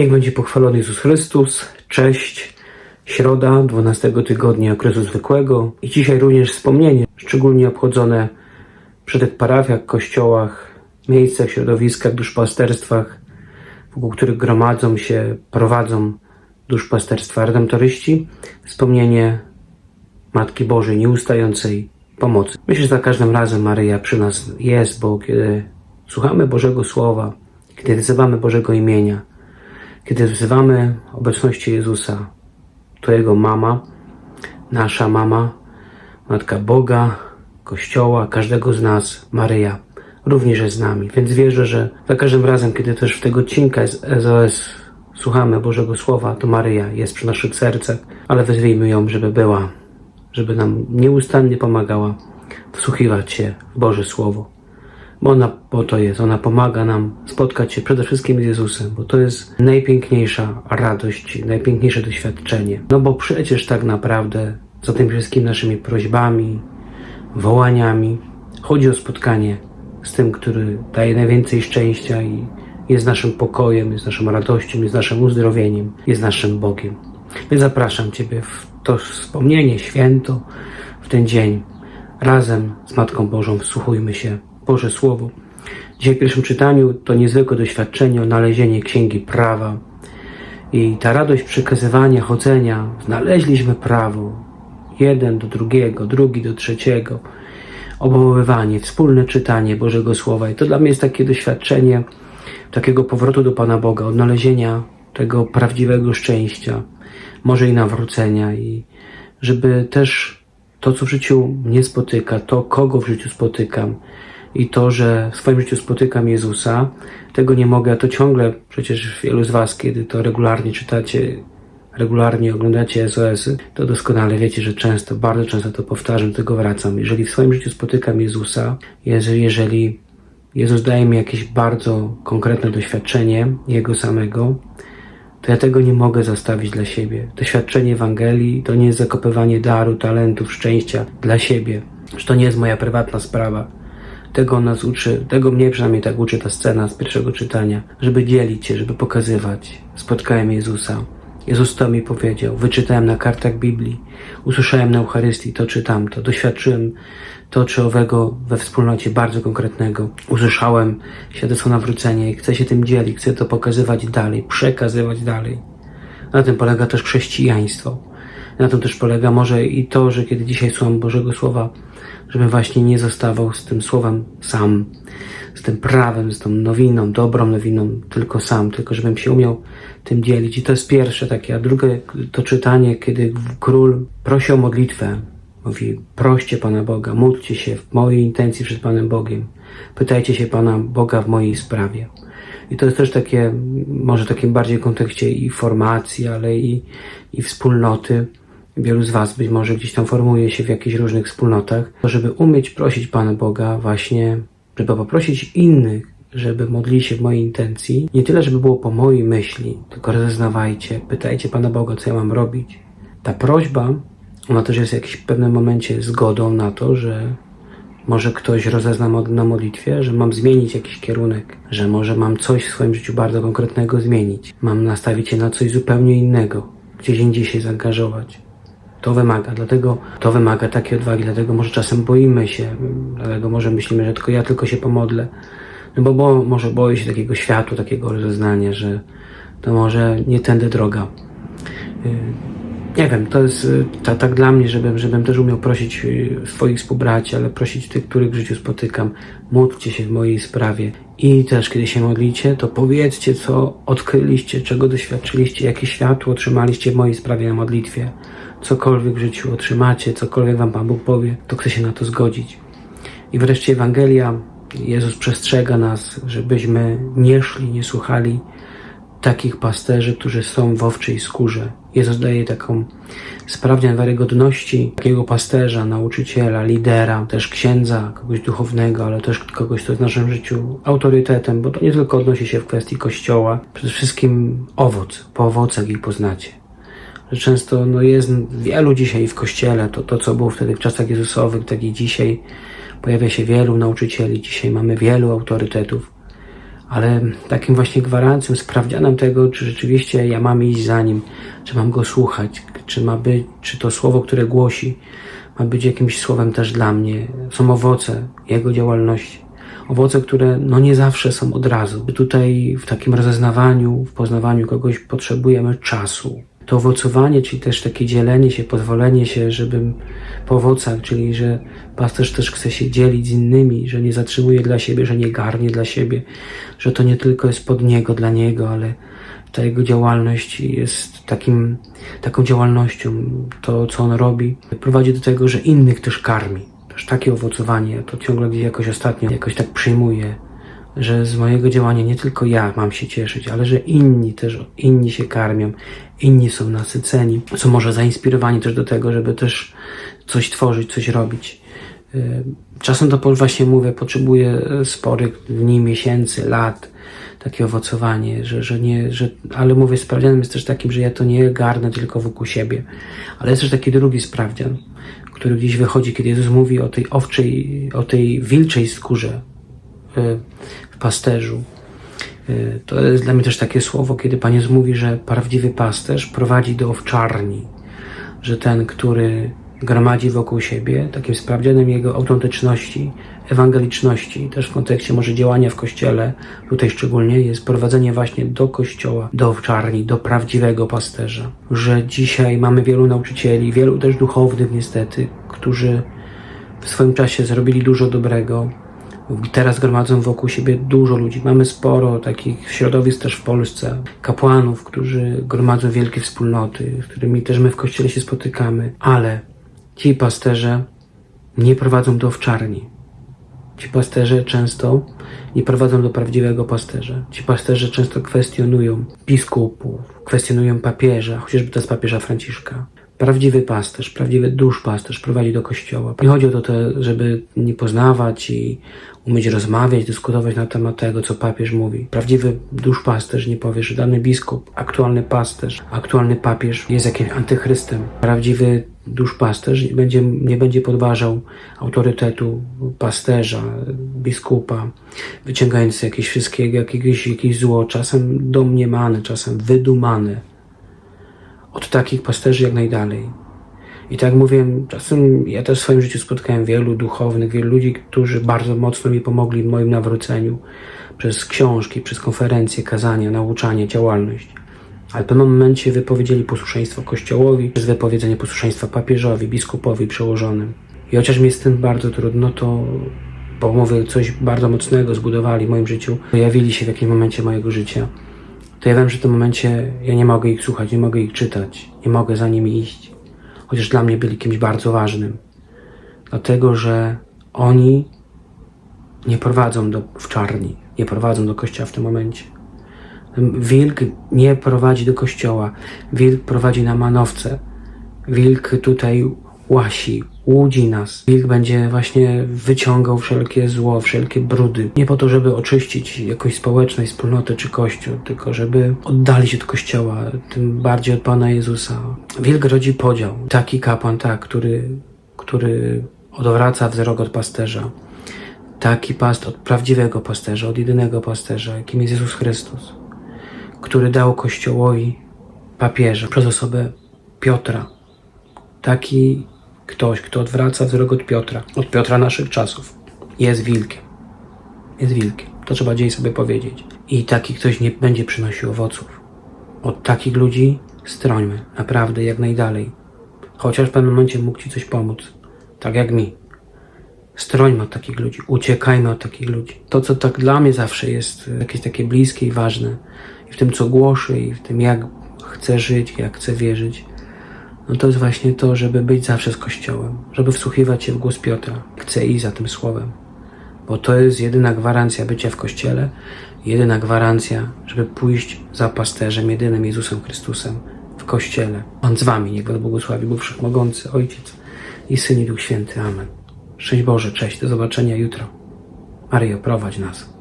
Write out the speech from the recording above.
Niech będzie pochwalony Jezus Chrystus. Cześć. Środa 12 tygodnia okresu zwykłego i dzisiaj również wspomnienie, szczególnie obchodzone przy tych parafiach, kościołach, miejscach, środowiskach, duszpasterstwach, wokół których gromadzą się, prowadzą duszpasterstwa redemptoryści. Wspomnienie Matki Bożej nieustającej pomocy. Myślę, że za każdym razem Maryja przy nas jest, bo kiedy słuchamy Bożego Słowa, kiedy wzywamy Bożego imienia, kiedy wzywamy obecności Jezusa, to Jego mama, nasza mama, Matka Boga, Kościoła, każdego z nas, Maryja, również jest z nami. Więc wierzę, że za każdym razem, kiedy też w tego odcinka z SOS słuchamy Bożego Słowa, to Maryja jest przy naszych sercach, ale wezwijmy ją, żeby była, żeby nam nieustannie pomagała wsłuchiwać się w Boże Słowo. Bo ona po to jest, ona pomaga nam spotkać się przede wszystkim z Jezusem, bo to jest najpiękniejsza radość, najpiękniejsze doświadczenie. No bo przecież tak naprawdę za tymi wszystkimi naszymi prośbami, wołaniami chodzi o spotkanie z tym, który daje najwięcej szczęścia i jest naszym pokojem, jest naszą radością, jest naszym uzdrowieniem, jest naszym Bogiem. Więc zapraszam Ciebie w to wspomnienie, święto, w ten dzień. Razem z Matką Bożą wsłuchujmy się Boże Słowo. Dzisiaj w pierwszym czytaniu to niezwykłe doświadczenie, odnalezienie Księgi Prawa i ta radość przekazywania, chodzenia. Znaleźliśmy prawo. Jeden do drugiego, drugi do trzeciego. Oboływanie, wspólne czytanie Bożego Słowa. I to dla mnie jest takie doświadczenie takiego powrotu do Pana Boga, odnalezienia tego prawdziwego szczęścia, może i nawrócenia i żeby też to, co w życiu mnie spotyka, to, kogo w życiu spotykam i to, że w swoim życiu spotykam Jezusa, tego nie mogę, a to ciągle przecież wielu z Was, kiedy to regularnie czytacie, regularnie oglądacie SOS-y, to doskonale wiecie, że często, bardzo często to powtarzam, do tego wracam. Jeżeli w swoim życiu spotykam Jezusa, jeżeli Jezus daje mi jakieś bardzo konkretne doświadczenie Jego samego, to ja tego nie mogę zostawić dla siebie. Doświadczenie Ewangelii to nie jest zakopywanie daru, talentów, szczęścia dla siebie. Że to nie jest moja prywatna sprawa. Tego nas uczy, tego mnie przynajmniej tak uczy ta scena z pierwszego czytania, żeby dzielić się, żeby pokazywać. Spotkałem Jezusa. Jezus to mi powiedział. Wyczytałem na kartach Biblii, usłyszałem na Eucharystii to czy tamto, doświadczyłem to czy owego we wspólnocie bardzo konkretnego. Usłyszałem świadectwo nawrócenia i chcę się tym dzielić, chcę to pokazywać dalej, przekazywać dalej. Na tym polega też chrześcijaństwo. Na tym też polega może i to, że kiedy dzisiaj słucham Bożego Słowa, żebym właśnie nie zostawał z tym Słowem sam, z tym prawem, z tą nowiną, dobrą nowiną, tylko sam, tylko żebym się umiał tym dzielić. I to jest pierwsze takie. A drugie to czytanie, kiedy król prosi o modlitwę. Mówi, proście Pana Boga, módlcie się w mojej intencji przed Panem Bogiem. Pytajcie się Pana Boga w mojej sprawie. I to jest też takie, może takim bardziej kontekście i formacji, ale i, i wspólnoty. Wielu z Was być może gdzieś tam formuje się w jakichś różnych wspólnotach, żeby umieć prosić Pana Boga właśnie, żeby poprosić innych, żeby modlili się w mojej intencji. Nie tyle, żeby było po mojej myśli, tylko rozeznawajcie, pytajcie Pana Boga, co ja mam robić. Ta prośba, ona też jest w jakimś pewnym momencie zgodą na to, że może ktoś rozezna na modlitwie, że mam zmienić jakiś kierunek, że może mam coś w swoim życiu bardzo konkretnego zmienić. Mam nastawić się na coś zupełnie innego, gdzieś indziej się zaangażować. To wymaga, dlatego to wymaga takiej odwagi, dlatego może czasem boimy się, dlatego może myślimy, że tylko ja tylko się pomodlę. No bo, bo może boję się takiego światła, takiego rozeznania, że to może nie tędy droga. Yy, Nie wiem, to jest y, ta, tak dla mnie, żebym, żebym też umiał prosić y, swoich współbraci, ale prosić tych, których w życiu spotykam. Módlcie się w mojej sprawie. I też, kiedy się modlicie, to powiedzcie, co odkryliście, czego doświadczyliście, jakie światło otrzymaliście w mojej sprawie na modlitwie. Cokolwiek w życiu otrzymacie, cokolwiek wam Pan Bóg powie, to chcę się na to zgodzić. I wreszcie Ewangelia. Jezus przestrzega nas, żebyśmy nie szli, nie słuchali takich pasterzy, którzy są w owczej skórze. Jezus daje taką sprawdzian wiarygodności takiego pasterza, nauczyciela, lidera, też księdza, kogoś duchownego, ale też kogoś, kto jest w naszym życiu autorytetem, bo to nie tylko odnosi się w kwestii Kościoła, przede wszystkim owoc, po owocach ich poznacie. Często no, jest wielu dzisiaj w Kościele, to, to co było wtedy w czasach Jezusowych, tak i dzisiaj pojawia się wielu nauczycieli, dzisiaj mamy wielu autorytetów, ale takim właśnie gwarancją, sprawdzianem tego, czy rzeczywiście ja mam iść za nim, czy mam go słuchać, czy ma być, czy to słowo, które głosi, ma być jakimś słowem też dla mnie. Są owoce jego działalności. Owoce, które no nie zawsze są od razu. Tutaj w takim rozeznawaniu, w poznawaniu kogoś potrzebujemy czasu. To owocowanie, czyli też takie dzielenie się, pozwolenie się, żebym po owocach, czyli że pasterz też chce się dzielić z innymi, że nie zatrzymuje dla siebie, że nie garnie dla siebie, że to nie tylko jest pod niego, dla niego, ale ta jego działalność jest takim, taką działalnością, to co on robi, prowadzi do tego, że innych też karmi. Też takie owocowanie, to ciągle gdzieś jakoś ostatnio jakoś tak przyjmuję, że z mojego działania nie tylko ja mam się cieszyć, ale że inni też, inni się karmią, inni są nasyceni, są może zainspirowani też do tego, żeby też coś tworzyć, coś robić. Y, Czasem to właśnie mówię, potrzebuję sporych dni, miesięcy, lat, takie owocowanie, że, że nie, że, ale mówię, sprawdzianem jest też takim, że ja to nie garnę tylko wokół siebie, ale jest też taki drugi sprawdzian, który gdzieś wychodzi, kiedy Jezus mówi o tej owczej, o tej wilczej skórze y, pasterzu. Y, To jest dla mnie też takie słowo, kiedy Pan Jezus mówi, że prawdziwy pasterz prowadzi do owczarni, że ten, który gromadzi wokół siebie, takim sprawdzianem jego autentyczności, ewangeliczności, też w kontekście może działania w kościele, tutaj szczególnie jest prowadzenie właśnie do kościoła, do owczarni, do prawdziwego pasterza. Że dzisiaj mamy wielu nauczycieli, wielu też duchownych niestety, którzy w swoim czasie zrobili dużo dobrego, Teraz gromadzą wokół siebie dużo ludzi. Mamy sporo takich środowisk też w Polsce, kapłanów, którzy gromadzą wielkie wspólnoty, z którymi też my w kościele się spotykamy, ale ci pasterze nie prowadzą do owczarni. Ci pasterze często nie prowadzą do prawdziwego pasterza. Ci pasterze często kwestionują biskupów, kwestionują papieża, chociażby to papieża Franciszka. Prawdziwy pasterz, prawdziwy duszpasterz prowadzi do kościoła. Nie chodzi o to, żeby nie poznawać i umieć rozmawiać, dyskutować na temat tego, co papież mówi. Prawdziwy duszpasterz nie powie, że dany biskup, aktualny pasterz, aktualny papież jest jakimś antychrystem. Prawdziwy duszpasterz nie będzie, nie będzie podważał autorytetu pasterza, biskupa, wyciągając jakieś wszystkiego, jakiegoś, jakieś zło, czasem domniemane, czasem wydumane od takich pasterzy jak najdalej. I tak mówiłem, czasem ja też w swoim życiu spotkałem wielu duchownych, wielu ludzi, którzy bardzo mocno mi pomogli w moim nawróceniu przez książki, przez konferencje, kazania, nauczanie, działalność. Ale w pewnym momencie wypowiedzieli posłuszeństwo Kościołowi, przez wypowiedzenie posłuszeństwa papieżowi, biskupowi, przełożonym. I chociaż mi jest tym bardzo trudno, to bo mówię, coś bardzo mocnego zbudowali w moim życiu, pojawili się w jakimś momencie mojego życia to ja wiem, że w tym momencie ja nie mogę ich słuchać, nie mogę ich czytać, nie mogę za nimi iść. Chociaż dla mnie byli kimś bardzo ważnym. Dlatego, że oni nie prowadzą do, w czarni, nie prowadzą do kościoła w tym momencie. Wilk nie prowadzi do kościoła, wilk prowadzi na manowce. Wilk tutaj łasi, łudzi nas. Wilk będzie właśnie wyciągał wszelkie zło, wszelkie brudy. Nie po to, żeby oczyścić jakąś społeczność, wspólnotę czy kościół, tylko żeby oddalić od kościoła, tym bardziej od Pana Jezusa. Wilk rodzi podział. Taki kapłan, tak, który, który odwraca wzrok od pasterza. Taki past od prawdziwego pasterza, od jedynego pasterza, jakim jest Jezus Chrystus, który dał Kościołowi papieża przez osobę Piotra. Taki ktoś, kto odwraca wzrok od Piotra, od Piotra naszych czasów, jest wilkiem. Jest wilkiem. To trzeba dzień sobie powiedzieć. I taki ktoś nie będzie przynosił owoców. Od takich ludzi strońmy, naprawdę, jak najdalej. Chociaż w pewnym momencie mógł Ci coś pomóc. Tak jak mi. Strońmy od takich ludzi, uciekajmy od takich ludzi. To, co tak dla mnie zawsze jest jakieś takie bliskie i ważne, i w tym, co głoszę, i w tym, jak chcę żyć, jak chcę wierzyć, no to jest właśnie to, żeby być zawsze z Kościołem, żeby wsłuchiwać się w głos Piotra. Chcę iść za tym słowem, bo to jest jedyna gwarancja bycia w Kościele, jedyna gwarancja, żeby pójść za pasterzem, jedynym Jezusem Chrystusem w Kościele. On z Wami, niech Was błogosławi, Bóg Wszechmogący, Ojciec i Syn i Duch Święty. Amen. Szczęść Boże, cześć, do zobaczenia jutro. Maryjo, prowadź nas.